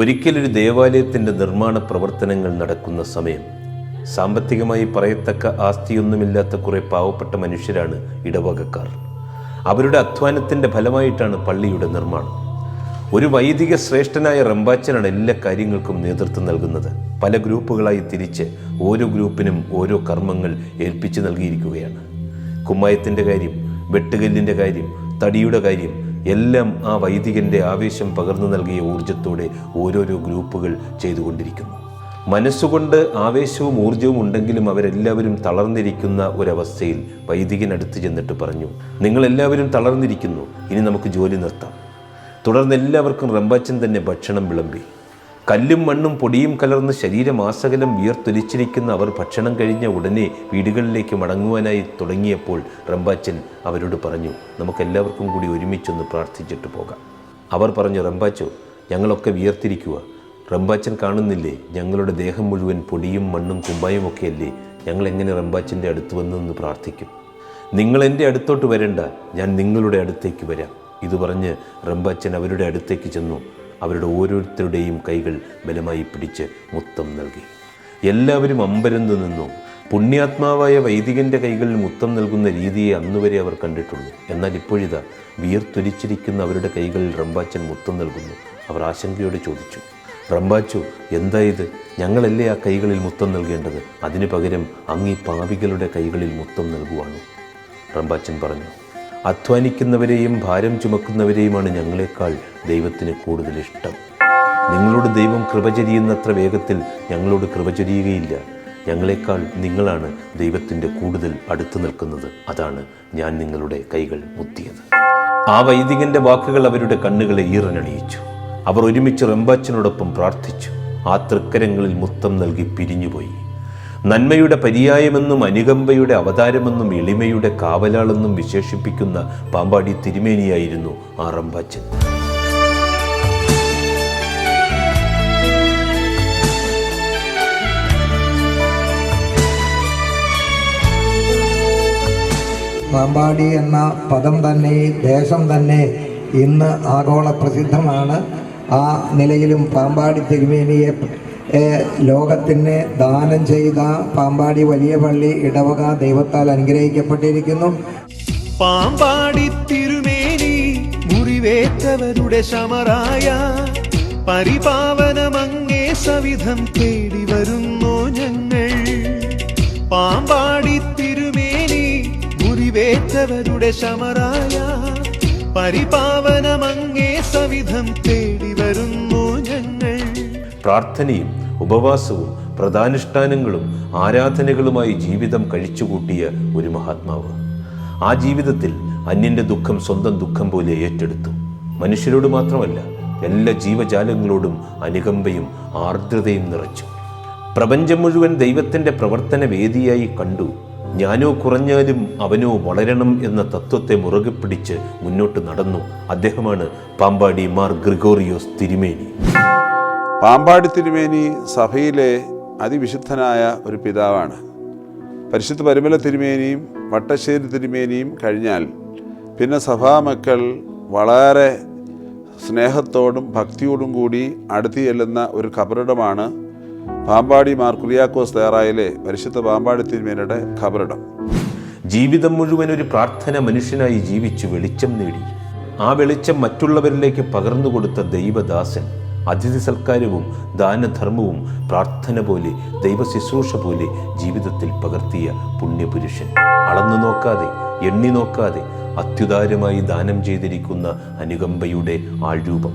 ഒരിക്കലൊരു ദേവാലയത്തിന്റെ നിർമ്മാണ പ്രവർത്തനങ്ങൾ നടക്കുന്ന സമയം. സാമ്പത്തികമായി പറയത്തക്ക ആസ്തിയൊന്നുമില്ലാത്ത കുറേ പാവപ്പെട്ട മനുഷ്യരാണ് ഇടവകക്കാർ. അവരുടെ അധ്വാനത്തിന്റെ ഫലമായിട്ടാണ് പള്ളിയുടെ നിർമ്മാണം. ഒരു വൈദിക ശ്രേഷ്ഠനായ റംബാച്ചനാണ് എല്ലാ കാര്യങ്ങൾക്കും നേതൃത്വം നൽകുന്നത്. പല ഗ്രൂപ്പുകളായി തിരിച്ച് ഓരോ ഗ്രൂപ്പിനും ഓരോ കർമ്മങ്ങൾ ഏൽപ്പിച്ചു നൽകിയിരിക്കുകയാണ്. കുമ്മായത്തിന്റെ കാര്യം വെട്ടുകല്ലിന്റെ കാര്യം തടിയുടെ കാര്യം എല്ലാം ആ വൈദികന്റെ ആവേശം പകർന്നു നൽകിയ ഊർജത്തോടെ ഓരോരോ ഗ്രൂപ്പുകൾ ചെയ്തുകൊണ്ടിരിക്കുന്നു. മനസ്സുകൊണ്ട് ആവേശവും ഊർജവും ഉണ്ടെങ്കിലും അവരെല്ലാവരും തളർന്നിരിക്കുന്ന ഒരവസ്ഥയിൽ വൈദികൻ അടുത്ത് ചെന്നിട്ട് പറഞ്ഞു നിങ്ങളെല്ലാവരും തളർന്നിരിക്കുന്നു. ഇനി നമുക്ക് ജോലി നിർത്താം. തുടർന്ന് എല്ലാവർക്കും റംബാച്ചൻ തന്നെ ഭക്ഷണം വിളമ്പി. കല്ലും മണ്ണും പൊടിയും കലർന്ന് ശരീരമാസകലം വിയർത്തൊലിച്ചിരിക്കുന്ന അവർ ഭക്ഷണം കഴിഞ്ഞ ഉടനെ വീടുകളിലേക്ക് മടങ്ങുവാനായി തുടങ്ങിയപ്പോൾ റംബാച്ചൻ അവരോട് പറഞ്ഞു നമുക്കെല്ലാവർക്കും കൂടി ഒരുമിച്ചൊന്ന് പ്രാർത്ഥിച്ചിട്ട് പോകാം. അവർ പറഞ്ഞു റംബാച്ചു ഞങ്ങളൊക്കെ വിയർത്തിരിക്കുക റംബാച്ചൻ കാണുന്നില്ലേ ഞങ്ങളുടെ ദേഹം മുഴുവൻ പൊടിയും മണ്ണും കുമ്പായും ഒക്കെയല്ലേ. ഞങ്ങളെങ്ങനെ റംബാച്ചന്റെ അടുത്ത് വന്നു നിന്ന് പ്രാർത്ഥിക്കും. നിങ്ങൾ എന്റെ അടുത്തോട്ട് വരണ്ട ഞാൻ നിങ്ങളുടെ അടുത്തേക്ക് വരാം. ഇത് പറഞ്ഞ് റംബാച്ചൻ അവരുടെ അടുത്തേക്ക് ചെന്നു. അവരുടെ ഓരോരുത്തരുടെയും കൈകൾ ബലമായി പിടിച്ച് മുത്തം നൽകി. എല്ലാവരും അമ്പരന്ന് നിന്നു. പുണ്യാത്മാവായ വൈദികന്റെ കൈകളിൽ മുത്തം നൽകുന്ന രീതിയെ അന്നുവരെ അവർ കണ്ടിട്ടുള്ളൂ. എന്നാൽ ഇപ്പോഴിതാ വീർത്തൊലിച്ചിരിക്കുന്ന അവരുടെ കൈകളിൽ റംബാച്ചൻ മുത്തം നൽകുന്നു. അവർ ആശങ്കയോടെ ചോദിച്ചു റംബാച്ചു എന്താ ഇത് ഞങ്ങളല്ലേ ആ കൈകളിൽ മുത്തം നൽകേണ്ടത്? അതിനു പകരം അങ്ങീ പാപികളുടെ കൈകളിൽ മുത്തം നൽകുവാണ്? റംബാച്ചൻ പറഞ്ഞു അധ്വാനിക്കുന്നവരെയും ഭാരം ചുമക്കുന്നവരെയുമാണ് ഞങ്ങളെക്കാൾ ദൈവത്തിന് കൂടുതൽ ഇഷ്ടം. നിങ്ങളോട് ദൈവം കൃപ ചൊരിയുന്നത്ര വേഗത്തിൽ ഞങ്ങളോട് കൃപ ചൊരിയുകയില്ല. ഞങ്ങളെക്കാൾ നിങ്ങളാണ് ദൈവത്തിന്റെ കൂടുതൽ അടുത്തു നിൽക്കുന്നത്. അതാണ് ഞാൻ നിങ്ങളുടെ കൈകൾ മുത്തിയത്. ആ വൈദികന്റെ വാക്കുകൾ അവരുടെ കണ്ണുകളെ ഈറനണിയിച്ചു. അവർ ഒരുമിച്ച് റെമ്പാച്ചനോടൊപ്പം പ്രാർത്ഥിച്ചു. ആ തൃക്കരങ്ങളിൽ മുത്തം നൽകി പിരിഞ്ഞുപോയി. നന്മയുടെ പര്യായമെന്നും അനുകമ്പയുടെ അവതാരമെന്നും എളിമയുടെ കാവലാളെന്നും വിശേഷിപ്പിക്കുന്ന പാമ്പാടി തിരുമേനിയായിരുന്നു ആറമ്പാച്ചൻ പാമ്പാടി എന്ന പദം തന്നെ ദേശം തന്നെ ഇന്ന് ആഗോള പ്രസിദ്ധമാണ്. ആ നിലയിലും പാമ്പാടി തിരുമേനിയെ ലോകത്തിന് ദാനം ചെയ്ത പാമ്പാടി വലിയ പള്ളി ഇടവക ദൈവത്താൽ അനുഗ്രഹിക്കപ്പെട്ടിരിക്കുന്നു. പാമ്പാടി തിരുമേനി മുറിവേറ്റവരുടെ ശമറായ പരിപാവനമങ്ങേ സവിധം തേടി വരുന്നു ഞങ്ങൾ. പാമ്പാടി തിരുമേനി മുറിവേറ്റവരുടെ ശമറായ പരിപാവനമങ്ങേ സവിധം പ്രാർത്ഥനയും ഉപവാസവും പ്രധാനുഷ്ഠാനങ്ങളും ആരാധനകളുമായി ജീവിതം കഴിച്ചുകൂട്ടിയ ഒരു മഹാത്മാവ്. ആ ജീവിതത്തിൽ അന്യന്റെ ദുഃഖം സ്വന്തം ദുഃഖം പോലെ ഏറ്റെടുത്തു. മനുഷ്യരോട് മാത്രമല്ല എല്ലാ ജീവജാലങ്ങളോടും അനുകമ്പയും ആർദ്രതയും നിറച്ചു. പ്രപഞ്ചം മുഴുവൻ ദൈവത്തിന്റെ പ്രവർത്തന വേദിയായി കണ്ടു. ഞാനോ കുറഞ്ഞാലും അവനോ വളരണം എന്ന തത്വത്തെ മുറുകെ പിടിച്ച് മുന്നോട്ട് നടന്നു. അദ്ദേഹമാണ് പാമ്പാടി മാർ ഗ്രിഗോറിയോസ് തിരുമേനി. പാമ്പാടി തിരുമേനി സഭയിലെ അതിവിശുദ്ധനായ ഒരു പിതാവാണ്. പരിശുദ്ധ പരിമല തിരുമേനിയും വട്ടശ്ശേരി തിരുമേനിയും കഴിഞ്ഞാൽ പിന്നെ സഭാമക്കൾ വളരെ സ്നേഹത്തോടും ഭക്തിയോടും കൂടി അടുത്തു ചെല്ലുന്ന ഒരു ഖബറിടമാണ് പാമ്പാടി മാർ കുര്യാക്കോസ് തയ്യാറായിലെ പരിശുദ്ധ പാമ്പാടി തിരുമേനിയുടെ ഖബറിടം. ജീവിതം മുഴുവൻ ഒരു പ്രാർത്ഥന മനുഷ്യനായി ജീവിച്ചു വെളിച്ചം നേടി. ആ വെളിച്ചം മറ്റുള്ളവരിലേക്ക് പകർന്നു കൊടുത്ത ദൈവദാസൻ അതിഥി സൽക്കാരവും ദാനധർമ്മവും പ്രാർത്ഥന പോലെ ദൈവ ശുശ്രൂഷ പോലെ ജീവിതത്തിൽ പകർത്തിയ പുണ്യപുരുഷൻ. അളന്നു നോക്കാതെ എണ്ണി നോക്കാതെ അത്യുദാരമായി ദാനം ചെയ്തിരിക്കുന്ന അനുകമ്പയുടെ ആൾരൂപം.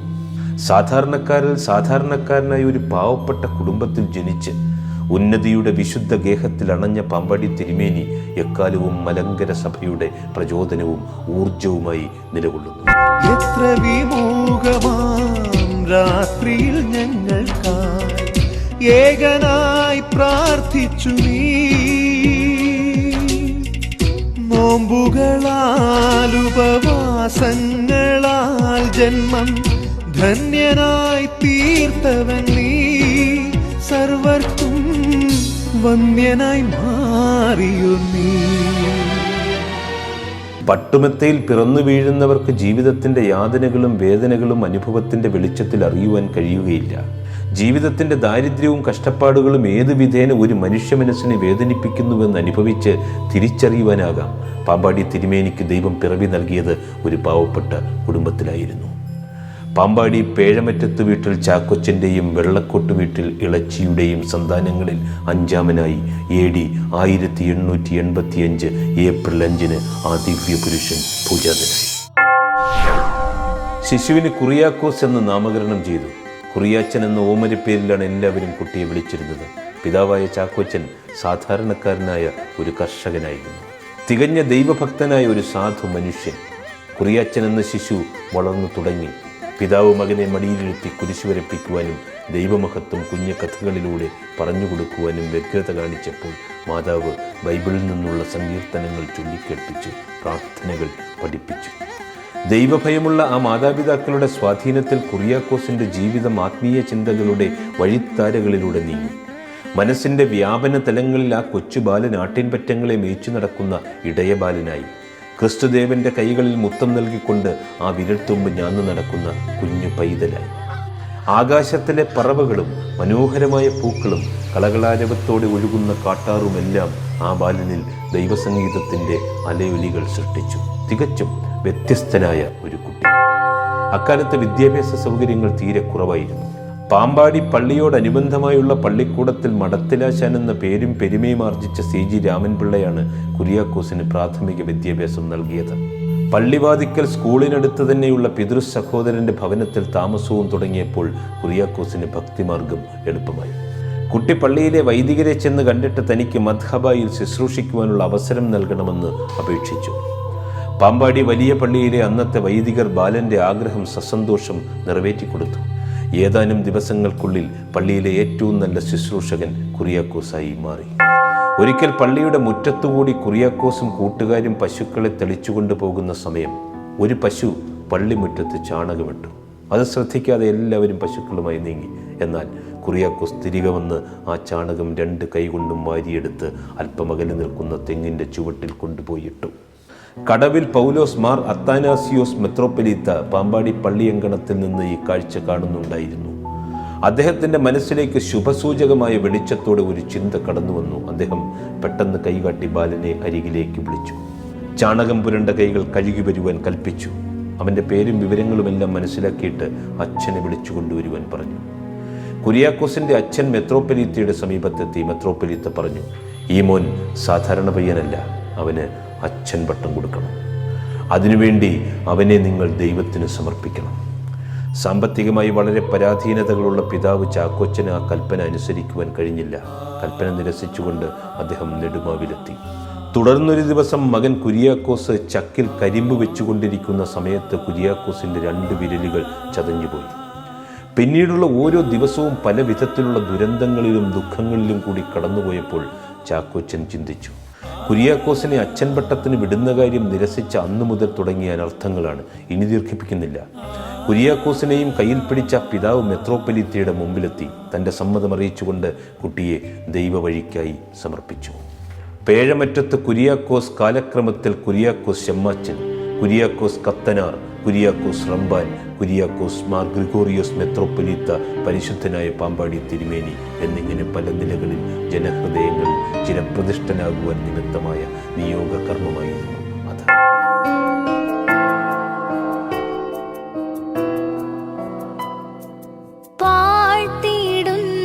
സാധാരണക്കാരിൽ സാധാരണക്കാരനായ ഒരു പാവപ്പെട്ട കുടുംബത്തിൽ ജനിച്ച് ഉന്നതിയുടെ വിശുദ്ധ ഗേഹത്തിൽ അണഞ്ഞ പമ്പടി തിരുമേനി എക്കാലവും മലങ്കര സഭയുടെ പ്രചോദനവും ഊർജവുമായി നിലകൊള്ളുന്നു. എത്ര വിമൂഖമാം ഏകനായി പ്രാർത്ഥിച്ചു നീ. നോമ്പുകളാൽ ഉപവാസങ്ങളാൽ ജന്മം ധന്യനായി തീർത്തവൻ നീ. സർവർക്കും വന്യനായി മാറിയു നീ. പട്ടുമെത്തയിൽ പിറന്നു വീഴുന്നവർക്ക് ജീവിതത്തിന്റെ യാതനകളും വേദനകളും അനുഭവത്തിന്റെ വെളിച്ചത്തിൽ അറിയുവാൻ കഴിയുകയില്ല. ജീവിതത്തിന്റെ ദാരിദ്ര്യവും കഷ്ടപ്പാടുകളും ഏത് വിധേന ഒരു മനുഷ്യ മനസ്സിനെ വേദനിപ്പിക്കുന്നുവെന്ന് അനുഭവിച്ച് തിരിച്ചറിയുവാനാകാം. പാമ്പാടി തിരുമേനിക്ക് ദൈവം പിറവി നൽകിയത് ഒരു പാവപ്പെട്ട കുടുംബത്തിലായിരുന്നു. പാമ്പാടി പേഴമറ്റത്ത് വീട്ടിൽ ചാക്കൊച്ചന്റെയും വെള്ളക്കോട്ട് വീട്ടിൽ ഇളച്ചിയുടെയും സന്താനങ്ങളിൽ അഞ്ചാമനായി എ ഡി ആയിരത്തി എണ്ണൂറ്റി എൺപത്തിയഞ്ച് ഏപ്രിൽ അഞ്ചിന് ആ ദിവ്യ പുരുഷൻ പൂജാതനായി. ശിശുവിന് കുറിയാക്കോസ് എന്ന് നാമകരണം ചെയ്തു. കുറിയാച്ചൻ എന്ന ഓമരപ്പേരിലാണ് എല്ലാവരും കുട്ടിയെ വിളിച്ചിരുന്നത്. പിതാവായ ചാക്കോച്ചൻ സാധാരണക്കാരനായ ഒരു കർഷകനായിരുന്നു. തികഞ്ഞ ദൈവഭക്തനായ ഒരു സാധു മനുഷ്യൻ. കുറിയാച്ചൻ എന്ന ശിശു വളർന്നു തുടങ്ങി. പിതാവ് മകനെ മടിയിലിരുത്തി കുരിശുവരപ്പിക്കുവാനും ദൈവമഹത്വം കുഞ്ഞു കഥകളിലൂടെ പറഞ്ഞു കൊടുക്കുവാനും വ്യഗ്രത കാണിച്ചപ്പോൾ മാതാവ് ബൈബിളിൽ നിന്നുള്ള സങ്കീർത്തനങ്ങൾ ചൊല്ലിക്കേൾപ്പിച്ച് പ്രാർത്ഥനകൾ പഠിപ്പിച്ചു. ദൈവഭയമുള്ള ആ മാതാപിതാക്കളുടെ സ്വാധീനത്തിൽ കുറിയാക്കോസിന്റെ ജീവിതം ആത്മീയ ചിന്തകളുടെ വഴിത്താരകളിലൂടെ നീങ്ങി. മനസ്സിന്റെ വ്യാപന തലങ്ങളിൽ ആ കൊച്ചു ബാലൻ ആട്ടിൻപറ്റങ്ങളെ മേച്ചു നടക്കുന്ന ഇടയബാലനായി. ക്രിസ്തുദേവന്റെ കൈകളിൽ മുത്തം നൽകിക്കൊണ്ട് ആ വിരൽത്തുമ്പ് ഞാന്ന് നടക്കുന്ന കുഞ്ഞു പൈതലായി. ആകാശത്തിലെ പറവകളും മനോഹരമായ പൂക്കളും കളകളാരവത്തോടെ ഒഴുകുന്ന കാട്ടാറുമെല്ലാം ആ ബാലനിൽ ദൈവസംഗീതത്തിന്റെ അലയൊലികൾ സൃഷ്ടിച്ചു. തികച്ചും വ്യത്യസ്തനായ ഒരു കുട്ടി. അക്കാലത്ത് വിദ്യാഭ്യാസ സൗകര്യങ്ങൾ തീരെ കുറവായിരുന്നു. പാമ്പാടി പള്ളിയോടനുബന്ധമായുള്ള പള്ളിക്കൂടത്തിൽ മടത്തിലാശാൻ എന്ന പേരും പെരുമയും ആർജിച്ച സി ജി രാമൻപിള്ളയാണ് കുര്യാക്കോസിന് പ്രാഥമിക വിദ്യാഭ്യാസം നൽകിയത്. പള്ളിവാതിക്കൽ സ്കൂളിനടുത്ത് തന്നെയുള്ള പിതൃ സഹോദരന്റെ ഭവനത്തിൽ താമസവും തുടങ്ങിയപ്പോൾ കുര്യാക്കോസിന് ഭക്തിമാർഗം എളുപ്പമായി. കുട്ടി പള്ളിയിലെ വൈദികരെ ചെന്ന് കണ്ടിട്ട് തനിക്ക് മദ്ഹബായിൽ ശുശ്രൂഷിക്കുവാനുള്ള അവസരം നൽകണമെന്ന് അപേക്ഷിച്ചു. പാമ്പാടി വലിയ പള്ളിയിലെ അന്നത്തെ വൈദികർ ബാലന്റെ ആഗ്രഹം സസന്തോഷം നിറവേറ്റിക്കൊടുത്തു. ഏതാനും ദിവസങ്ങൾക്കുള്ളിൽ പള്ളിയിലെ ഏറ്റവും നല്ല ശുശ്രൂഷകൻ കുറിയാക്കോസായി മാറി. ഒരിക്കൽ പള്ളിയുടെ മുറ്റത്തുകൂടി കുറിയാക്കോസും കൂട്ടുകാരും പശുക്കളെ തെളിച്ചുകൊണ്ടു പോകുന്ന സമയം ഒരു പശു പള്ളിമുറ്റത്ത് ചാണകമിട്ടു. അത് ശ്രദ്ധിക്കാതെ എല്ലാവരും പശുക്കളുമായി നീങ്ങി. എന്നാൽ കുറിയാക്കോസ് തിരികെ വന്ന് ആ ചാണകം രണ്ട് കൈകൊണ്ടും വാരിയെടുത്ത് അല്പമകലി നിൽക്കുന്ന തെങ്ങിന്റെ ചുവട്ടിൽ കൊണ്ടുപോയി ഇട്ടു. കടവിൽ പൗലോസ് മാർ അത്താനാസിയോസ് മെത്രോപ്പൊലീത്ത പാമ്പാടി പള്ളിയങ്കണത്തിൽ നിന്ന് ഈ കാഴ്ച കാണുന്നുണ്ടായിരുന്നു. അദ്ദേഹത്തിന്റെ മനസ്സിലേക്ക് ശുഭസൂചകമായ വെളിച്ചത്തോടെ ഒരു ചിന്ത കടന്നു വന്നു. അദ്ദേഹം പെട്ടെന്ന് കൈകാട്ടി ബാലനെ അരികിലേക്ക് വിളിച്ചു. ചാണകം പുരണ്ട കൈകൾ കഴുകി വരുവാൻ കൽപ്പിച്ചു. അവന്റെ പേരും വിവരങ്ങളുമെല്ലാം മനസ്സിലാക്കിയിട്ട് അച്ഛനെ വിളിച്ചു കൊണ്ടുവരുവാൻ പറഞ്ഞു. കുര്യാക്കോസിന്റെ അച്ഛൻ മെത്രോപ്പലീത്തയുടെ സമീപത്തെത്തി. മെത്രോപ്പലീത്ത പറഞ്ഞു ഈ മോൻ സാധാരണ പയ്യനല്ല. അവന് അച്ഛൻ പട്ടം കൊടുക്കണം. അതിനുവേണ്ടി അവനെ നിങ്ങൾ ദൈവത്തിന് സമർപ്പിക്കണം. സാമ്പത്തികമായി വളരെ പരാധീനതകളുള്ള പിതാവ് ചാക്കോച്ചന് ആ കൽപ്പന അനുസരിക്കുവാൻ കഴിഞ്ഞില്ല. കൽപ്പന നിരസിച്ചുകൊണ്ട് അദ്ദേഹം നെടുമാവിലെത്തി തുടർന്നൊരു ദിവസം മകൻ കുര്യാക്കോസ് ചക്കിൽ കരിമ്പ് വെച്ചുകൊണ്ടിരിക്കുന്ന സമയത്ത് കുര്യാക്കോസിന്റെ രണ്ട് വിരലുകൾ ചതഞ്ഞുപോയി. പിന്നീടുള്ള ഓരോ ദിവസവും പല വിധത്തിലുള്ള ദുരന്തങ്ങളിലും ദുഃഖങ്ങളിലും കൂടി കടന്നുപോയപ്പോൾ ചാക്കോച്ചൻ ചിന്തിച്ചു. കുര്യാക്കോസിനെ അച്ഛൻ പട്ടത്തിന് വിടുന്ന കാര്യം നിരസിച്ച അന്നു മുതൽ തുടങ്ങിയ അനർത്ഥങ്ങളാണ്. ഇനി ദീർഘിപ്പിക്കുന്നില്ല. കുര്യാക്കോസിനെയും കയ്യിൽ പിടിച്ച പിതാവ് മെത്രോപ്പൊലിത്തയുടെ മുമ്പിലെത്തി. തന്റെ സമ്മതം അറിയിച്ചുകൊണ്ട് കുട്ടിയെ ദൈവവഴിക്കായി സമർപ്പിച്ചു. പേഴമറ്റത്ത് കുര്യാക്കോസ് കാലക്രമത്തിൽ കുര്യാക്കോസ് ചെമ്മാച്ചൻ കുര്യാക്കോസ് കത്തനാർ കുര്യാക്കോസ് റംബാൻ കുര്യാക്കോസ് മാർ ഗ്രിഗോറിയോസ് മെത്രോപ്പൊലീത്ത പരിശുദ്ധനായ പാമ്പാടി തിരുമേനി എന്നിങ്ങനെ പല നിലകളിൽ ജനഹൃദയങ്ങളിൽ ചിരപ്രതിഷ്ഠനാകുവാൻ നിമിത്തമായ നിയോഗ കർമ്മമായിരുന്നു അത്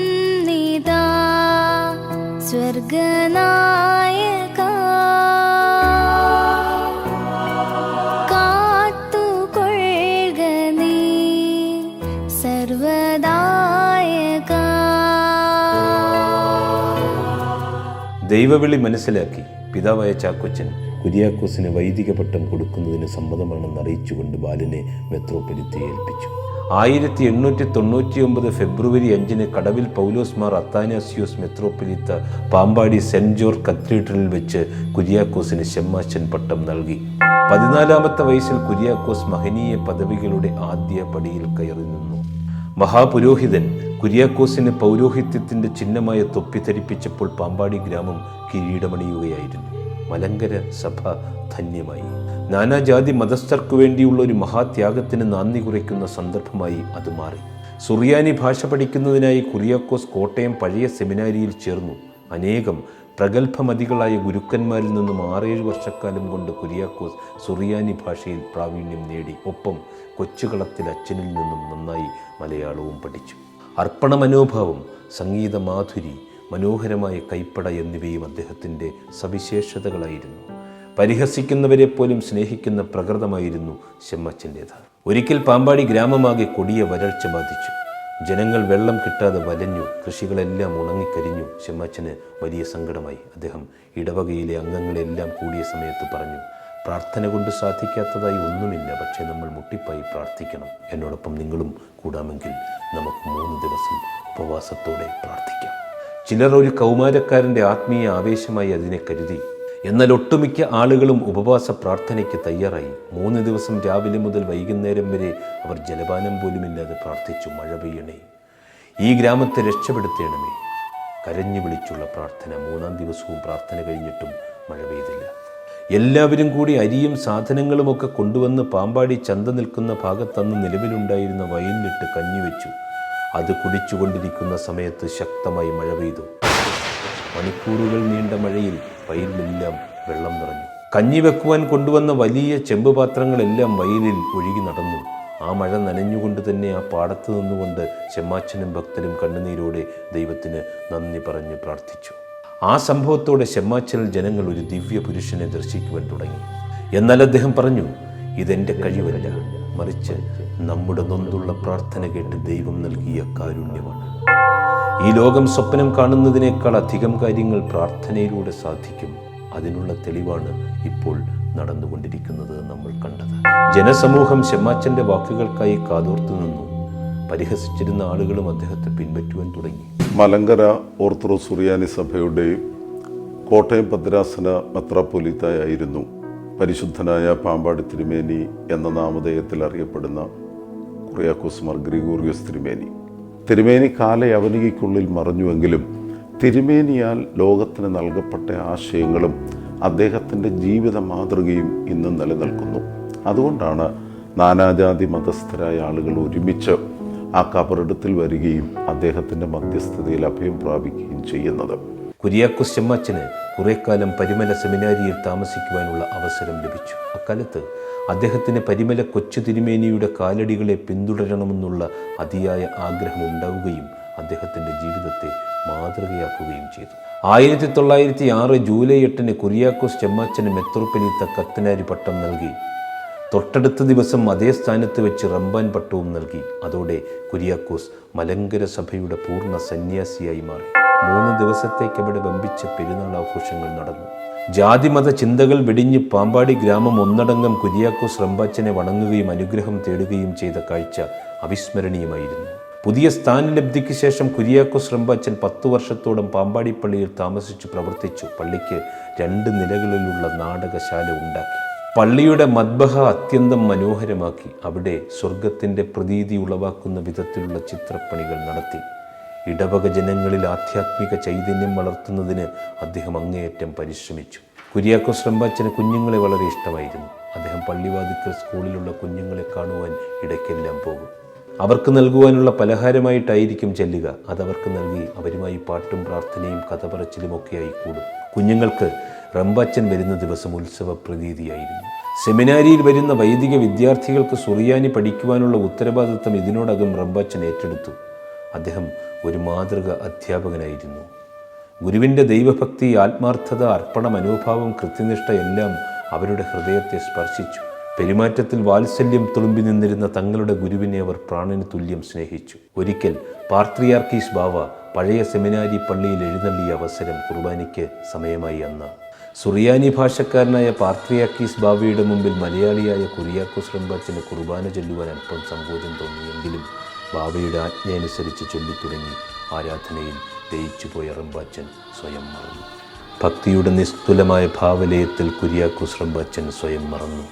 പാഴ്ത്തിടുന്നിതാ ദൈവവിളി മനസ്സിലാക്കി പിതാവായ ചാക്കൊച്ചൻ കുര്യാക്കോസിന് വൈദിക പട്ടം കൊടുക്കുന്നതിന് സമ്മതമാണെന്ന് അറിയിച്ചുകൊണ്ട് ബാലനെ മെത്രോപ്പൊലിത്തയെ ഏൽപ്പിച്ചു. ആയിരത്തി എണ്ണൂറ്റി തൊണ്ണൂറ്റി ഒമ്പത് ഫെബ്രുവരി അഞ്ചിന് കടവിൽ പൗലോസ് മാർ അത്താനാസിയോസ് മെത്രോപ്പൊലിത്ത പാമ്പാടി സെന്റ് ജോർജ് കത്തീഡ്രലിൽ വെച്ച് കുര്യാക്കോസിന് ഷെമ്മാച്ചൻ പട്ടം നൽകി. പതിനാലാമത്തെ വയസ്സിൽ കുര്യാക്കോസ് മഹനീയ പദവികളുടെ ആദ്യ പടിയിൽ കയറി നിന്നു. മഹാപുരോഹിതൻ കുര്യാക്കോസിന് പൗരോഹിത്യത്തിന്റെ ചിഹ്നമായ തൊപ്പി ധരിപ്പിച്ചപ്പോൾ പാമ്പാടി ഗ്രാമം കിരീടമണിയുകയായിരുന്നു. മലങ്കര സഭ ധന്യമായി. നാനാജാതി മതസ്ഥർക്കു വേണ്ടിയുള്ള ഒരു മഹാത്യാഗത്തിന് നന്ദി കുറിക്കുന്ന സന്ദർഭമായി അത് മാറി. സുറിയാനി ഭാഷ പഠിക്കുന്നതിനായി കുറിയാക്കോസ് കോട്ടയം പഴയ സെമിനാരിയിൽ ചേർന്നു. അനേകം പ്രഗത്ഭമതികളായ ഗുരുക്കന്മാരിൽ നിന്നും ആറേഴ് വർഷക്കാലം കൊണ്ട് കുര്യാക്കോസ് സുറിയാനി ഭാഷയിൽ പ്രാവീണ്യം നേടി. ഒപ്പം കൊച്ചുകളത്തിൽ അച്ഛനിൽ നിന്നും നന്നായി മലയാളവും പഠിച്ചു. അർപ്പണ മനോഭാവം സംഗീത മാധുരി മനോഹരമായ കൈപ്പട എന്നിവയും അദ്ദേഹത്തിന്റെ സവിശേഷതകളായിരുന്നു. പരിഹസിക്കുന്നവരെ പോലും സ്നേഹിക്കുന്ന പ്രകൃതമായിരുന്നു ചെമ്മച്ചന്റേത് ഒരിക്കൽ പാമ്പാടി ഗ്രാമമാകെ കൊടിയ വരൾച്ച ബാധിച്ചു. ജനങ്ങൾ വെള്ളം കിട്ടാതെ വലഞ്ഞു കൃഷികളെല്ലാം ഉണങ്ങിക്കരിഞ്ഞു ചെമ്മച്ചന് വലിയ സങ്കടമായി. അദ്ദേഹം ഇടവകയിലെ അംഗങ്ങളെല്ലാം കൂടിയ സമയത്ത് പറഞ്ഞു പ്രാർത്ഥന കൊണ്ട് സാധിക്കാത്തതായി ഒന്നുമില്ല. പക്ഷേ നമ്മൾ മുട്ടിപ്പായി പ്രാർത്ഥിക്കണം. എന്നോടൊപ്പം നിങ്ങളും കൂടാമെങ്കിൽ നമുക്ക് മൂന്ന് ദിവസം ഉപവാസത്തോടെ പ്രാർത്ഥിക്കാം. ചിലർ ഒരു കൗമാരക്കാരന്റെ ആത്മീയ ആവേശമായി അതിനെ കരുതി. എന്നാൽ ഒട്ടുമിക്ക ആളുകളും ഉപവാസ പ്രാർത്ഥനയ്ക്ക് തയ്യാറായി. മൂന്ന് ദിവസം രാവിലെ മുതൽ വൈകുന്നേരം വരെ അവർ ജലപാനം പോലുമില്ലാതെ പ്രാർത്ഥിച്ചു മഴ പെയ്യണേ. ഈ ഗ്രാമത്തെ രക്ഷപ്പെടുത്തേണമേ. കരഞ്ഞു വിളിച്ചുള്ള പ്രാർത്ഥന. മൂന്നാം ദിവസവും പ്രാർത്ഥന കഴിഞ്ഞിട്ടും മഴ പെയ്തില്ല. എല്ലാവരും കൂടി അരിയും സാധനങ്ങളുമൊക്കെ കൊണ്ടുവന്ന് പാമ്പാടി ചന്ത നിൽക്കുന്ന ഭാഗത്തന്ന് നിലവിലുണ്ടായിരുന്ന വയലിലിട്ട് കഞ്ഞിവെച്ചു. അത് കുടിച്ചുകൊണ്ടിരിക്കുന്ന സമയത്ത് ശക്തമായി മഴ പെയ്തു. മണിക്കൂറുകൾ നീണ്ട മഴയിൽ വയലിലെല്ലാം വെള്ളം നിറഞ്ഞു. കഞ്ഞി വെക്കുവാൻ കൊണ്ടുവന്ന വലിയ ചെമ്പ് പാത്രങ്ങളെല്ലാം വയലിൽ ഒഴുകി നടന്നു. ആ മഴ നനഞ്ഞുകൊണ്ട് തന്നെ ആ പാടത്ത് നിന്നുകൊണ്ട് ചെമ്മാച്ചനും ഭക്തരും കണ്ണുനീരോടെ ദൈവത്തിന് നന്ദി പറഞ്ഞ് പ്രാർത്ഥിച്ചു. ആ സംഭവത്തോടെ ഷെമാച്ചൽ ജനങ്ങൾ ഒരു ദിവ്യ പുരുഷനെ ദർശിക്കുവാൻ തുടങ്ങി. എന്നാൽ അദ്ദേഹം പറഞ്ഞു ഇതെന്റെ കഴിവല്ല. മറിച്ച് നമ്മുടെ നൊന്തുള്ള പ്രാർത്ഥന കേട്ട് ദൈവം നൽകിയ കാരുണ്യമാണ്. ഈ ലോകം സ്വപ്നം കാണുന്നതിനേക്കാൾ അധികം കാര്യങ്ങൾ പ്രാർത്ഥനയിലൂടെ സാധിക്കും. അതിനുള്ള തെളിവാണ് ഇപ്പോൾ നടന്നുകൊണ്ടിരിക്കുന്നത് നമ്മൾ കണ്ടത്. ജനസമൂഹം ശെമ്മാച്ചന്റെ വാക്കുകൾക്കായി കാതോർത്തു നിന്നു. പരിഹസിച്ചിരുന്ന ആളുകളും അദ്ദേഹത്തെ പിൻപറ്റുവാൻ തുടങ്ങി. മലങ്കര ഓർത്തഡോക്സ് സുറിയാനി സഭയുടെ കോട്ടയം ഭദ്രാസന മെത്രാപ്പൊലിത്തായിരുന്നു പരിശുദ്ധനായ പാമ്പാടി തിരുമേനി എന്ന നാമധേയത്തിൽ അറിയപ്പെടുന്ന കുറിയാക്കോസ് മാർ ഗ്രിഗോറിയോസ് തിരുമേനി തിരുമേനി കാലയവനികയ്ക്കുള്ളിൽ മറഞ്ഞുവെങ്കിലും തിരുമേനിയാൽ ലോകത്തിന് നൽകപ്പെട്ട ആശയങ്ങളും അദ്ദേഹത്തിന്റെ ജീവിത മാതൃകയും ഇന്നും നിലനിൽക്കുന്നു. അതുകൊണ്ടാണ് നാനാജാതി മതസ്ഥരായ ആളുകൾ ഒരുമിച്ച് ആ കബറിടത്തിൽ വരികയും അദ്ദേഹത്തിന്റെ മധ്യസ്ഥതയിൽ അഭയം പ്രാപിക്കുകയും ചെയ്യുന്നത്. കുര്യാക്കോസ് ചെമ്മാച്ചന് കുറേക്കാലം പരിമല സെമിനാരിയിൽ താമസിക്കുവാനുള്ള അവസരം ലഭിച്ചു. അക്കാലത്ത് അദ്ദേഹത്തിന് പരിമല കൊച്ചു തിരുമേനിയുടെ കാലടികളെ പിന്തുടരണമെന്നുള്ള അതിയായ ആഗ്രഹം ഉണ്ടാവുകയും അദ്ദേഹത്തിന്റെ ജീവിതത്തെ മാതൃകയാക്കുകയും ചെയ്തു. ആയിരത്തി തൊള്ളായിരത്തി ആറ് ജൂലൈ എട്ടിന് കുര്യാക്കോസ് ചെമ്മാച്ചന് മെത്രോപ്പൊലീത്ത കത്തനാരി പട്ടം നൽകി തൊട്ടടുത്ത ദിവസം അതേ സ്ഥാനത്ത് വെച്ച് റമ്പാൻ പട്ടവും നൽകി. അതോടെ കുര്യാക്കോസ് മലങ്കര സഭയുടെ പൂർണ സന്യാസിയായി മാറി. മൂന്ന് ദിവസത്തേക്ക് അവിടെ വമ്പിച്ച പെരുന്നാൾ ആഘോഷങ്ങൾ നടന്നു. ജാതിമത ചിന്തകൾ വെടിഞ്ഞ് പാമ്പാടി ഗ്രാമം ഒന്നടങ്കം കുര്യാക്കോസ് റമ്പാച്ചനെ വണങ്ങുകയും അനുഗ്രഹം തേടുകയും ചെയ്ത കാഴ്ച അവിസ്മരണീയമായിരുന്നു. പുതിയ സ്ഥാനലബ്ധിക്ക് ശേഷം കുര്യാക്കോസ് റമ്പാച്ചൻ പത്തു വർഷത്തോളം പാമ്പാടി പള്ളിയിൽ താമസിച്ചു പ്രവർത്തിച്ചു. പള്ളിക്ക് രണ്ട് നിലകളിലുള്ള നാടകശാല ഉണ്ടാക്കി. പള്ളിയുടെ മദ്ബഹ അത്യന്തം മനോഹരമാക്കി അവിടെ സ്വർഗത്തിന്റെ പ്രതീതി ഉളവാക്കുന്ന വിധത്തിലുള്ള ചിത്രപ്പണികൾ നടത്തി. ഇടവക ജനങ്ങളിൽ ആധ്യാത്മിക ചൈതന്യം വളർത്തുന്നതിന് അദ്ദേഹം അങ്ങേയറ്റം പരിശ്രമിച്ചു. കുര്യാക്കോസ് റംബാച്ചന് കുഞ്ഞുങ്ങളെ വളരെ ഇഷ്ടമായിരുന്നു. അദ്ദേഹം പള്ളിവാതിക്കൽ സ്കൂളിലുള്ള കുഞ്ഞുങ്ങളെ കാണുവാൻ ഇടയ്ക്കെല്ലാം പോകും. അവർക്ക് നൽകുവാനുള്ള പലഹാരമായിട്ടായിരിക്കും ചെല്ലുക. അതവർക്ക് നൽകി അവരുമായി പാട്ടും പ്രാർത്ഥനയും കഥ പറച്ചിലുമൊക്കെയായി കൂടും. കുഞ്ഞുങ്ങൾക്ക് റംബാച്ചൻ വരുന്ന ദിവസം ഉത്സവ പ്രതീതിയായിരുന്നു. സെമിനാരിയിൽ വരുന്ന വൈദിക വിദ്യാർത്ഥികൾക്ക് സുറിയാനി പഠിക്കുവാനുള്ള ഉത്തരവാദിത്തം ഇതിനോടകം റംബാച്ചൻ ഏറ്റെടുത്തു. അദ്ദേഹം ഒരു മാതൃക അധ്യാപകനായിരുന്നു. ഗുരുവിന്റെ ദൈവഭക്തി ആത്മാർത്ഥത അർപ്പണ മനോഭാവം കൃത്യനിഷ്ഠ എല്ലാം അവരുടെ ഹൃദയത്തെ സ്പർശിച്ചു. പെരുമാറ്റത്തിൽ വാത്സല്യം തുളുമ്പി നിന്നിരുന്ന തങ്ങളുടെ ഗുരുവിനെ അവർ പ്രാണന് തുല്യം സ്നേഹിച്ചു. ഒരിക്കൽ പാർത്രിയാർക്കീസ് ബാവ പഴയ സെമിനാരി പള്ളിയിൽ എഴുന്നള്ളിയ അവസരം കുർബാനയ്ക്ക് സമയമായി അന്ന്. സുറിയാനി ഭാഷക്കാരനായ പാർത്രിയാക്കീസ് ബാവയുടെ മുമ്പിൽ മലയാളിയായ കുറിയാക്കോസ് റംബാച്ചന് കുർബാന ചൊല്ലുവാൻ അല്പം സങ്കോചം തോന്നിയെങ്കിലും ബാബയുടെ ആജ്ഞയനുസരിച്ച് ചൊല്ലിത്തുടങ്ങി ആരാധനയിൽ ലയിച്ചുപോയ റംബാച്ചൻ സ്വയം മറന്നു. ഭക്തിയുടെ നിസ്തുലമായ ഭാവലയത്തിൽ കുര്യാക്കോസ് റംബാച്ചൻ സ്വയം മറന്നു.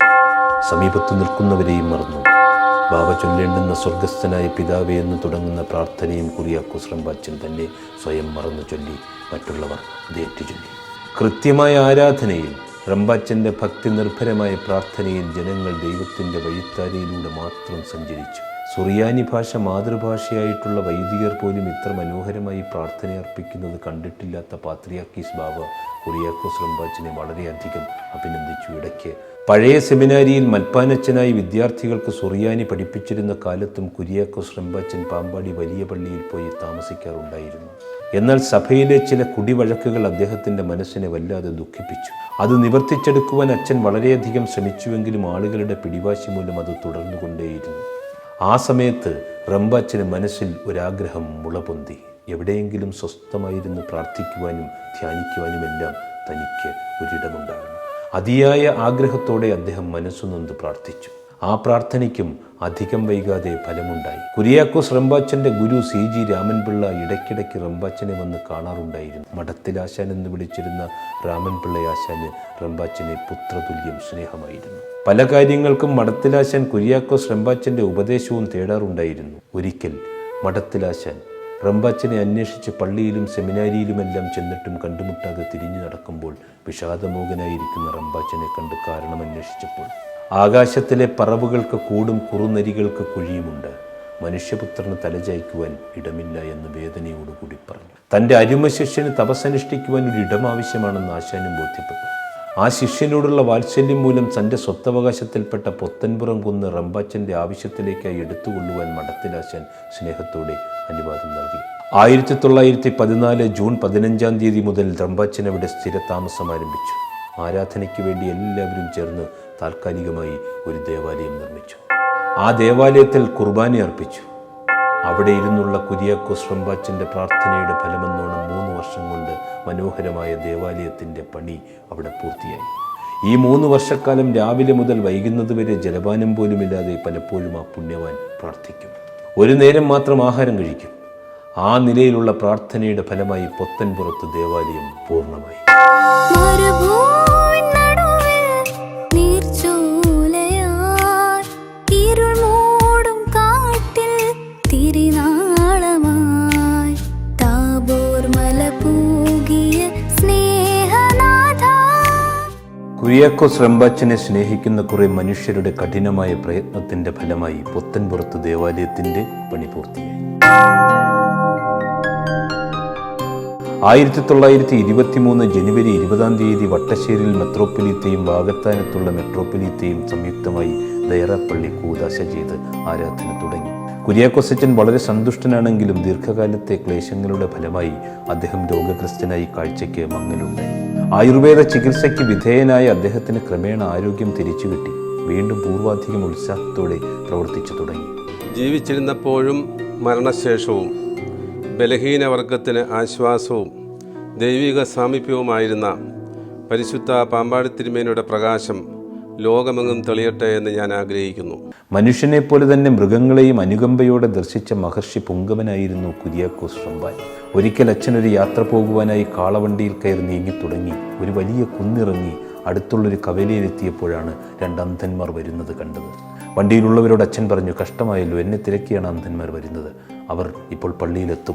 സമീപത്തു നിൽക്കുന്നവരെയും മറന്നു. ബാബ ചൊല്ലേണ്ടുന്ന സ്വർഗസ്ഥനായ പിതാവേ എന്ന് തുടങ്ങുന്ന പ്രാർത്ഥനയും കുര്യാക്കോസ് റംബാച്ചൻ തന്നെ സ്വയം മറന്നു ചൊല്ലി മറ്റുള്ളവർ അതേറ്റു ചൊല്ലി. കൃത്യമായ ആരാധനയിൽ റമ്പാച്ചന്റെ ഭക്തി നിർഭരമായ പ്രാർത്ഥനയിൽ ജനങ്ങൾ ദൈവത്തിന്റെ വഴിത്താരയിലൂടെ മാത്രം സഞ്ചരിച്ചു. സുറിയാനി ഭാഷ മാതൃഭാഷയായിട്ടുള്ള വൈദികർ പോലും ഇത്ര മനോഹരമായി പ്രാർത്ഥന അർപ്പിക്കുന്നത് കണ്ടിട്ടില്ലാത്ത പാത്രിയാക്കീസ് ബാബ കുറിയാക്കോസ് റംബാച്ചിനെ വളരെയധികം അഭിനന്ദിച്ചു. ഇടയ്ക്ക് പഴയ സെമിനാരിയിൽ മൽപ്പാനച്ചനായി വിദ്യാർത്ഥികൾക്ക് സുറിയാനി പഠിപ്പിച്ചിരുന്ന കാലത്തും കുര്യാക്കോസ് റമ്പാച്ചൻ പാമ്പാടി വലിയ പള്ളിയിൽ പോയി താമസിക്കാറുണ്ടായിരുന്നു. എന്നാൽ സഭയിലെ ചില കുടിവഴക്കുകൾ അദ്ദേഹത്തിന്റെ മനസ്സിനെ വല്ലാതെ ദുഃഖിപ്പിച്ചു. അത് നിവർത്തിച്ചെടുക്കുവാൻ അച്ഛൻ വളരെയധികം ശ്രമിച്ചുവെങ്കിലും ആളുകളുടെ പിടിവാശി മൂലം അത് തുടർന്നുകൊണ്ടേയിരുന്നു. ആ സമയത്ത് റംബാച്ചന് മനസ്സിൽ ഒരാഗ്രഹം മുളപൊന്തി. എവിടെയെങ്കിലും സ്വസ്ഥമായിരുന്നു പ്രാർത്ഥിക്കുവാനും ധ്യാനിക്കുവാനുമെല്ലാം തനിക്ക് ഒരിടമുണ്ടാകണം. അതിയായ ആഗ്രഹത്തോടെ അദ്ദേഹം മനസ്സുനൊന്ത് പ്രാർത്ഥിച്ചു. ആ പ്രാർത്ഥനയ്ക്കും അധികം വൈകാതെ ഫലമുണ്ടായി. കുര്യാക്കോസ് റംബാച്ചന്റെ ഗുരു സി ജി രാമൻപിള്ള ഇടയ്ക്കിടയ്ക്ക് റംബാച്ചനെ വന്ന് കാണാറുണ്ടായിരുന്നു. മഠത്തിലാശാൻ എന്ന് വിളിച്ചിരുന്ന രാമൻപിള്ള ആശാന് റംബാച്ചനെ പുത്രതുല്യം സ്നേഹമായിരുന്നു. പല കാര്യങ്ങൾക്കും മഠത്തിലാശാൻ കുര്യാക്കോസ് റംബാച്ചന്റെ ഉപദേശവും തേടാറുണ്ടായിരുന്നു. ഒരിക്കൽ മഠത്തിലാശാൻ റമ്പാച്ചനെ അന്വേഷിച്ച് പള്ളിയിലും സെമിനാരിയിലുമെല്ലാം ചെന്നിട്ടും കണ്ടുമുട്ടാതെ തിരിഞ്ഞു നടക്കുമ്പോൾ വിഷാദമോഹനായിരിക്കുന്ന റംബച്ചനെ കണ്ട് കാരണമന്വേഷിച്ചപ്പോൾ ആകാശത്തിലെ പറവുകൾക്ക് കൂടും കുറുനരികൾക്ക് കുഴിയുമുണ്ട്. മനുഷ്യപുത്രന് തലചായ്ക്കുവാൻ ഇടമില്ല എന്ന് വേദനയോടുകൂടി പറഞ്ഞു. തന്റെ അരുമശിഷ്യന് തപസ്സനുഷ്ഠിക്കുവാൻ ഒരു ഇടം ആവശ്യമാണെന്ന് ആശാനും ബോധ്യപ്പെട്ടു. ആ ശിഷ്യനോടുള്ള വാത്സല്യം മൂലം തന്റെ സ്വത്തവകാശത്തിൽപ്പെട്ട പൊത്തൻപുറം കുന്ന് റംബാച്ചന്റെ ആവശ്യത്തിലേക്കായി എടുത്തുകൊള്ളുവാൻ മഠത്തിലാശാൻ സ്നേഹത്തോടെ അനുവാദം നൽകി. ആയിരത്തി തൊള്ളായിരത്തി പതിനാല് ജൂൺ പതിനഞ്ചാം തീയതി മുതൽ റംബാച്ചൻ അവിടെ സ്ഥിരതാമസം ആരംഭിച്ചു. ആരാധനയ്ക്ക് വേണ്ടി എല്ലാവരും ചേർന്ന് താൽക്കാലികമായി ഒരു ദേവാലയം നിർമ്മിച്ചു. ആ ദേവാലയത്തിൽ കുർബാന അർപ്പിച്ചു. അവിടെ ഇരുന്നുള്ള കുര്യാക്കോസ് റമ്പാച്ചന്റെ പ്രാർത്ഥനയുടെ ഫലമെന്നോണം മൂന്ന് വർഷം കൊണ്ട് മനോഹരമായ ദേവാലയത്തിന്റെ പണി അവിടെ പൂർത്തിയായി. ഈ മൂന്ന് വർഷക്കാലം രാവിലെ മുതൽ വൈകുന്നത് വരെ ജലപാനം പോലുമില്ലാതെ പലപ്പോഴും ആ പുണ്യവാൻ പ്രാർത്ഥിക്കും. ഒരു നേരം മാത്രം ആഹാരം കഴിക്കും. ആ നിലയിലുള്ള പ്രാർത്ഥനയുടെ ഫലമായി പൊത്തൻപുറത്ത് ദേവാലയം പൂർണമായി. കുര്യാക്കോസ് റംബാച്ചനെ സ്നേഹിക്കുന്ന കുറെ മനുഷ്യരുടെ കഠിനമായ പ്രയത്നത്തിന്റെ ഫലമായി പുത്തൻപുറത്ത് ദേവാലയത്തിന്റെ പണി പൂർത്തിയായി. ആയിരത്തി തൊള്ളായിരത്തി ഇരുപത്തി മൂന്ന് ജനുവരി ഇരുപതാം തീയതി വട്ടശ്ശേരിയിൽ മെത്രോപ്പൊലീത്തയും വാഗത്താനത്തുള്ള മെട്രോപ്പൊലീത്തയും സംയുക്തമായി ദയറപ്പള്ളി കൂതാശ ചെയ്ത് ആരാധന തുടങ്ങി. കുര്യാക്കോസച്ചൻ വളരെ സന്തുഷ്ടനാണെങ്കിലും ദീർഘകാലത്തെ ക്ലേശങ്ങളുടെ ഫലമായി അദ്ദേഹം രോഗഗ്രസ്തനായി കാഴ്ചയ്ക്ക് മങ്ങലുണ്ടായി ആയുർവേദ ചികിത്സയ്ക്ക് വിധേയനായ അദ്ദേഹത്തിന് ക്രമേണ ആരോഗ്യം തിരിച്ചു കിട്ടി വീണ്ടും പൂർവാധികം ഉത്സാഹത്തോടെ പ്രവർത്തിച്ചു തുടങ്ങി. ജീവിച്ചിരുന്നപ്പോഴും മരണശേഷവും ബലഹീനവർഗത്തിന് ആശ്വാസവും ദൈവിക സാമീപ്യവുമായിരുന്ന പരിശുദ്ധ പാമ്പാടി തിരുമേനിയുടെ പ്രകാശം ലോകമെങ്ങും തെളിയട്ടെ എന്ന് ഞാൻ ആഗ്രഹിക്കുന്നു. മനുഷ്യനെ പോലെ തന്നെ മൃഗങ്ങളെയും അനുകമ്പയോടെ ദർശിച്ച മഹർഷി പുങ്കവനായിരുന്നു കുര്യാക്കോസ് റമ്പാൻ ഒരിക്കൽ അച്ഛനൊരു യാത്ര പോകുവാനായി കാളവണ്ടിയിൽ കയറി നീങ്ങി തുടങ്ങി. ഒരു വലിയ കുന്നിറങ്ങി അടുത്തുള്ളൊരു കവലയിലെത്തിയപ്പോഴാണ് രണ്ട് അന്ധന്മാർ വരുന്നത് കണ്ടത്. വണ്ടിയിലുള്ളവരോട് അച്ഛൻ പറഞ്ഞു കഷ്ടമായല്ലോ എന്നെ തിരക്കിയാണ് അന്ധന്മാർ വരുന്നത്. അവർ ഇപ്പോൾ പള്ളിയിലെത്തും.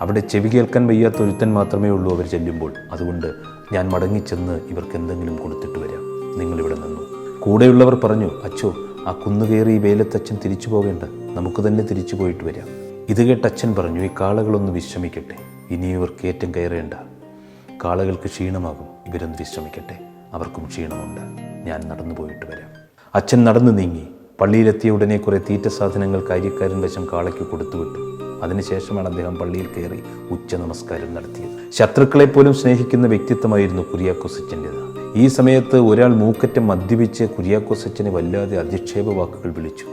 അവിടെ ചെവി കേൾക്കാൻ വയ്യാത്ത ഒരുത്തൻ മാത്രമേ ഉള്ളൂ അവർ ചെല്ലുമ്പോൾ. അതുകൊണ്ട് ഞാൻ മടങ്ങിച്ചെന്ന് ഇവർക്ക് എന്തെങ്കിലും കൊടുത്തിട്ട് വരാം. നിങ്ങളിവിടെ നിന്നു. കൂടെയുള്ളവർ പറഞ്ഞു അച്ചോ ആ കുന്നു കയറി ഈ വെയിലത്തച്ഛൻ തിരിച്ചു പോകേണ്ട. നമുക്ക് തന്നെ തിരിച്ചു പോയിട്ട് വരാം. ഇത് കേട്ട് അച്ഛൻ പറഞ്ഞു ഈ കാളകളൊന്ന് വിശ്രമിക്കട്ടെ. ഇനി ഇവർ കയറ്റം കയറേണ്ട. കാളകൾക്ക് ക്ഷീണമാകും. ഇവരൊന്ന് വിശ്രമിക്കട്ടെ. അവർക്കും ക്ഷീണമുണ്ട്. ഞാൻ നടന്നു പോയിട്ട് വരാം. അച്ഛൻ നടന്നു നീങ്ങി. പള്ളിയിലെത്തിയ ഉടനെ കുറെ തീറ്റ സാധനങ്ങൾ കാര്യക്കാരൻ വശം കാളയ്ക്ക് കൊടുത്തുവിട്ടു അതിനുശേഷമാണ് അദ്ദേഹം പള്ളിയിൽ കയറി ഉച്ച നമസ്കാരം നടത്തിയത്. ശത്രുക്കളെ പോലും സ്നേഹിക്കുന്ന വ്യക്തിത്വമായിരുന്നു കുര്യാക്കോസച്ചന്റെത് ഈ സമയത്ത് ഒരാൾ മൂക്കറ്റം മദ്യപിച്ച് കുര്യാക്കോസച്ചനെ വല്ലാതെ അധിക്ഷേപ വാക്കുകൾ വിളിച്ചു.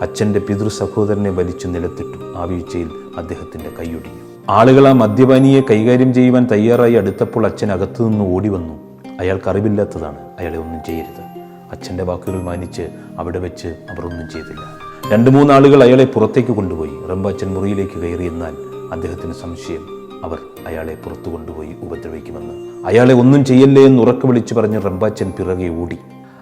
അച്ഛന്റെ പിതൃ സഹോദരനെ വലിച്ചു നിലത്തിട്ടു. ആ വീഴ്ചയിൽ അദ്ദേഹത്തിന്റെ കൈയൊടിഞ്ഞു. ആളുകൾ ആ മദ്യപാനിയെ കൈകാര്യം ചെയ്യുവാൻ തയ്യാറായി അടുത്തപ്പോൾ അച്ഛൻ അകത്തുനിന്ന് ഓടി വന്നു. അയാൾക്ക് അറിവില്ലാത്തതാണ്. അയാളെ ഒന്നും ചെയ്യരുത്. അച്ഛന്റെ വാക്കുകൾ മാനിച്ച് അവിടെ വെച്ച് അവർ ഒന്നും ചെയ്തില്ല. രണ്ട് മൂന്നാളുകൾ അയാളെ പുറത്തേക്ക് കൊണ്ടുപോയി. റംബാച്ചൻ മുറിയിലേക്ക് കയറി എന്നാൽ അദ്ദേഹത്തിന് സംശയം. അവർ അയാളെ പുറത്തു കൊണ്ടുപോയി ഉപദ്രവിക്കുമെന്ന്. അയാളെ ഒന്നും ചെയ്യല്ലേ എന്ന് ഉറക്കെ വിളിച്ചു പറഞ്ഞ് റംബാച്ചൻ പിറകെ ഓടി.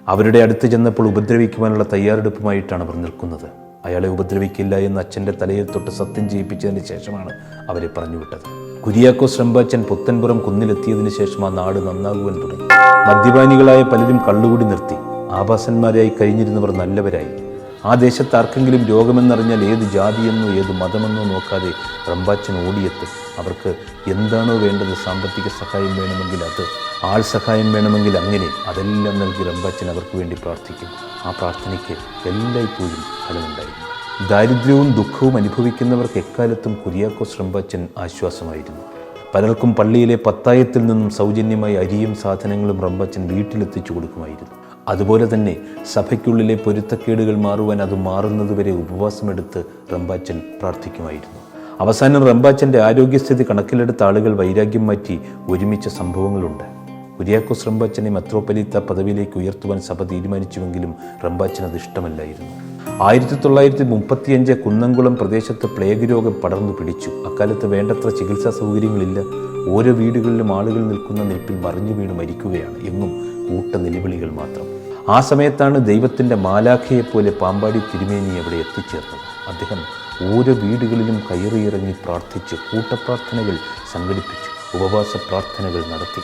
അവരുടെ അടുത്ത് ചെന്നപ്പോൾ ഉപദ്രവിക്കുവാനുള്ള തയ്യാറെടുപ്പുമായിട്ടാണ് അവർ നിൽക്കുന്നത്. അയാളെ ഉപദ്രവിക്കില്ല എന്ന് അച്ഛന്റെ തലയിൽ തൊട്ട് സത്യം ചെയ്യിപ്പിച്ചതിന് ശേഷമാണ് അവരെ പറഞ്ഞുവിട്ടത്. കുര്യാക്കോസ് റംബാച്ചൻ പുത്തൻപുറം കുന്നിലെത്തിയതിനു ശേഷം ആ നാട് നന്നാകുവാൻ തുടങ്ങി. മദ്യപാനികളായ പലരും കള്ളുകൂടി നിർത്തി. ആഭാസന്മാരായി കഴിഞ്ഞിരുന്നവർ നല്ലവരായി. ആ ദേശത്ത് ആർക്കെങ്കിലും രോഗമെന്നറിഞ്ഞാൽ ഏത് ജാതിയെന്നോ ഏത് മതമെന്നോ നോക്കാതെ റമ്പാച്ചൻ ഓടിയെത്തും. അവർക്ക് എന്താണോ വേണ്ടത് സാമ്പത്തിക സഹായം വേണമെങ്കിൽ അത് ആൾ സഹായം വേണമെങ്കിൽ അങ്ങനെ അതെല്ലാം നൽകി റമ്പാച്ചൻ അവർക്ക് വേണ്ടി പ്രാർത്ഥിക്കും. ആ പ്രാർത്ഥനയ്ക്ക് എല്ലായ്പ്പോഴും ഫലമുണ്ടായി. ദാരിദ്ര്യവും ദുഃഖവും അനുഭവിക്കുന്നവർക്ക് എക്കാലത്തും കുര്യാക്കോസ് റമ്പാച്ചൻ ആശ്വാസമായിരുന്നു. പലർക്കും പള്ളിയിലെ പത്തായത്തിൽ നിന്നും സൗജന്യമായി അരിയും സാധനങ്ങളും റമ്പാച്ചൻ വീട്ടിലെത്തിച്ചു കൊടുക്കുമായിരുന്നു. അതുപോലെ തന്നെ സഭയ്ക്കുള്ളിലെ പൊരുത്തക്കേടുകൾ മാറുവാൻ അത് മാറുന്നതുവരെ ഉപവാസമെടുത്ത് റംബാച്ചൻ പ്രാർത്ഥിക്കുമായിരുന്നു. അവസാനം റംബാച്ചന്റെ ആരോഗ്യസ്ഥിതി കണക്കിലെടുത്ത ആളുകൾ വൈരാഗ്യം മാറ്റി ഒരുമിച്ച സംഭവങ്ങളുണ്ട്. കുര്യാക്കോസ് റംബാച്ചനെ മെത്രോപൊലീത്ത പദവിയിലേക്ക് ഉയർത്തുവാൻ സഭ തീരുമാനിച്ചുവെങ്കിലും റംബാച്ചൻ അത് ഇഷ്ടമല്ലായിരുന്നു. ആയിരത്തി തൊള്ളായിരത്തി മുപ്പത്തിയഞ്ച് കുന്നംകുളം പ്രദേശത്ത് പ്ലേഗ് രോഗം പടർന്നു പിടിച്ചു. അക്കാലത്ത് വേണ്ടത്ര ചികിത്സാ സൗകര്യങ്ങളില്ല. ഓരോ വീടുകളിലും ആളുകൾ നിൽക്കുന്ന നിൽപ്പിൽ മറിഞ്ഞു വീണ് മരിക്കുകയാണ്. എങ്ങും കൂട്ട നിലവിളികൾ മാത്രം. ആ സമയത്താണ് ദൈവത്തിന്റെ മാലാഖയെപ്പോലെ പാമ്പാടി തിരുമേനി അവിടെ എത്തിച്ചേർന്നത്. അദ്ദേഹം ഓരോ വീടുകളിലും കയറിയിറങ്ങി പ്രാർത്ഥിച്ച് കൂട്ടപ്രാർത്ഥനകൾ സംഘടിപ്പിച്ചു ഉപവാസ പ്രാർത്ഥനകൾ നടത്തി.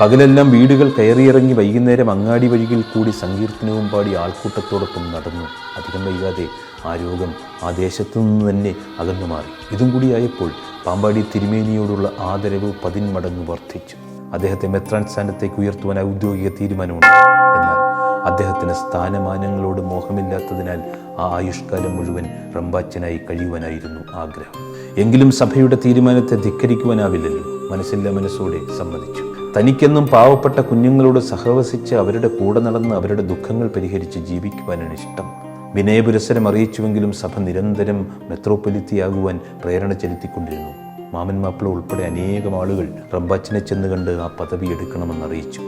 പകലെല്ലാം വീടുകൾ കയറിയിറങ്ങി വൈകുന്നേരം അങ്ങാടി വഴികൾ കൂടി സങ്കീർത്തനവും പാടി ആൾക്കൂട്ടത്തോടൊപ്പം നടന്നു. അധികം വൈകാതെ ആ രോഗം ആ ദേശത്തു നിന്ന് തന്നെ അകന്നു മാറി. ഇതും കൂടിയായപ്പോൾ പാമ്പാടി തിരുമേനിയോടുള്ള ആദരവ് പതിന്മടങ്ങ് വർദ്ധിച്ചു. അദ്ദേഹത്തെ മെത്രാൻ സ്ഥാനത്തേക്ക് ഉയർത്തുവാൻ ഔദ്യോഗിക തീരുമാനമുണ്ട് എന്നാൽ അദ്ദേഹത്തിന് സ്ഥാനമാനങ്ങളോട് മോഹമില്ലാത്തതിനാൽ ആ ആയുഷ്കാലം മുഴുവൻ റംബാച്ചനായി കഴിയുവാനായിരുന്നു ആഗ്രഹം. എങ്കിലും സഭയുടെ തീരുമാനത്തെ ധിക്കരിക്കുവാനാവില്ലല്ലോ. മനസ്സില്ല മനസ്സോടെ സമ്മതിച്ചു. തനിക്കെന്നും പാവപ്പെട്ട കുഞ്ഞുങ്ങളോട് സഹവസിച്ച് അവരുടെ കൂടെ നടന്ന് അവരുടെ ദുഃഖങ്ങൾ പരിഹരിച്ച് ജീവിക്കുവാനാണ് ഇഷ്ടം. വിനയപുരസരം അറിയിച്ചുവെങ്കിലും സഭ നിരന്തരം മെത്രോപൊലിത്തിയാകുവാൻ പ്രേരണ ചെലുത്തിക്കൊണ്ടിരുന്നു. മാമൻ മാപ്പിള ഉൾപ്പെടെ അനേകം ആളുകൾ റബ്ബാച്ചനെ ചെന്ന് കണ്ട് ആ പദവി എടുക്കണമെന്ന് അറിയിച്ചു.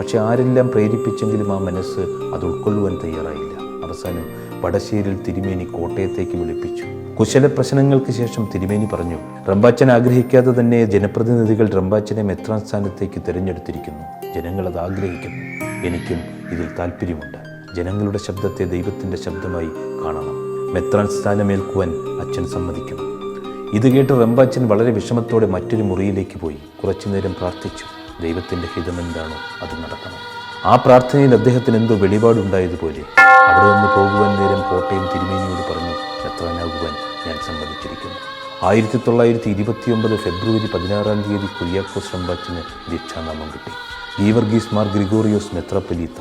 പക്ഷെ ആരെല്ലാം പ്രേരിപ്പിച്ചെങ്കിലും ആ മനസ്സ് അത് ഉൾക്കൊള്ളുവാൻ തയ്യാറായില്ല. അവസാനം വടശ്ശേരിൽ തിരുമേനി കോട്ടയത്തേക്ക് വിളിപ്പിച്ചു. കുശല പ്രശ്നങ്ങൾക്ക് ശേഷം തിരുമേനി പറഞ്ഞു റംബാച്ചൻ ആഗ്രഹിക്കാതെ തന്നെ ജനപ്രതിനിധികൾ റംബാച്ചനെ മെത്രാൻ സ്ഥാനത്തേക്ക് തിരഞ്ഞെടുത്തിരിക്കുന്നു. ജനങ്ങൾ അത് ആഗ്രഹിക്കുന്നു. എനിക്കും ഇതിൽ താല്പര്യമുണ്ട് ജനങ്ങളുടെ ശബ്ദത്തെ ദൈവത്തിന്റെ ശബ്ദമായി കാണണം. മെത്രാൻ സ്ഥാനമേൽക്കുവാൻ അച്ഛൻ സമ്മതിക്കുന്നു. ഇത് കേട്ട് റംബാച്ചൻ വളരെ വിഷമത്തോടെ മറ്റൊരു മുറിയിലേക്ക് പോയി. കുറച്ചുനേരം പ്രാർത്ഥിച്ചു. ദൈവത്തിന്റെ ഹിതമെന്താണോ അത് നടക്കണം ആ പ്രാർത്ഥനയിൽ അദ്ദേഹത്തിന് എന്തോ വെളിപാടുണ്ടായതുപോലെ. അവിടെ നിന്ന് പോകുവാൻ നേരം കോട്ടയം തിരുമേനിയോട് പറഞ്ഞു എത്രാനാകുവാൻ ഞാൻ സമ്മതിച്ചിരിക്കുന്നു. ആയിരത്തി തൊള്ളായിരത്തി ഇരുപത്തിയൊമ്പത് ഫെബ്രുവരി പതിനാറാം തീയതി കുര്യാക്കോസ് റംബാച്ചിന് ദീക്ഷാനാമം കിട്ടി. ഗീവർഗീസ് മാർ ഗ്രിഗോറിയോസ് മെത്രപ്പലീത്ത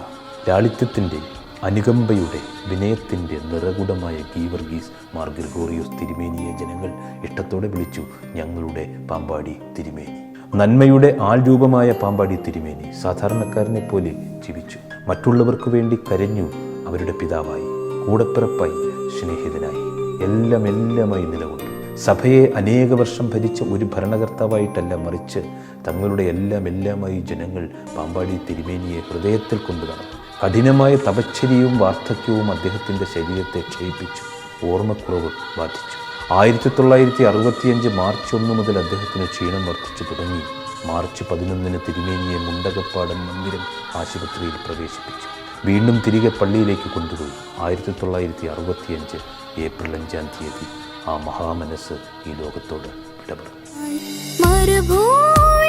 ലാളിത്യത്തിന്റെ അനുകമ്പയുടെ വിനയത്തിന്റെ നിറകുടമായ ഗീവർഗീസ് മാർ ഗ്രിഗോറിയോസ് തിരുമേനിയെ ജനങ്ങൾ ഇഷ്ടത്തോടെ വിളിച്ചു ഞങ്ങളുടെ പാമ്പാടി തിരുമേനി. നന്മയുടെ ആൾ രൂപമായ പാമ്പാടി തിരുമേനി സാധാരണക്കാരനെ പോലെ ജീവിച്ചു. മറ്റുള്ളവർക്ക് വേണ്ടി കരഞ്ഞു അവരുടെ പിതാവായി. കൂടപ്പിറപ്പായി സ്നേഹിതനായി. എല്ലാം എല്ലാമായി നിലകൊണ്ടു. സഭയെ അനേക വർഷം ഭരിച്ച ഒരു ഭരണകർത്താവായിട്ടല്ല മറിച്ച് തങ്ങളുടെ എല്ലാം എല്ലാമായി ജനങ്ങൾ പാമ്പാടി തിരുമേനിയെ ഹൃദയത്തിൽ കൊണ്ടു നടന്നു. കഠിനമായ തപശ്ചര്യവും വാർദ്ധക്യവും അദ്ദേഹത്തിന്റെ ശരീരത്തെ ക്ഷയിപ്പിച്ചു. ഓർമ്മക്കുറവ് ബാധിച്ചു. ആയിരത്തി തൊള്ളായിരത്തി അറുപത്തിയഞ്ച് മാർച്ച് ഒന്ന് മുതൽ അദ്ദേഹത്തിന് ക്ഷീണം വർദ്ധിച്ചു തുടങ്ങി. മാർച്ച് പതിനൊന്നിന് തിരുമേനിയെ മുണ്ടകപ്പാടം മന്ദിരം ആശുപത്രിയിൽ പ്രവേശിപ്പിച്ചു. വീണ്ടും തിരികെ പള്ളിയിലേക്ക് കൊണ്ടുപോയി. ആയിരത്തി തൊള്ളായിരത്തി അറുപത്തിയഞ്ച് ഏപ്രിൽ അഞ്ചാം തീയതി ആ മഹാമനസ് ഈ ലോകത്തോട് മരുഭൂമി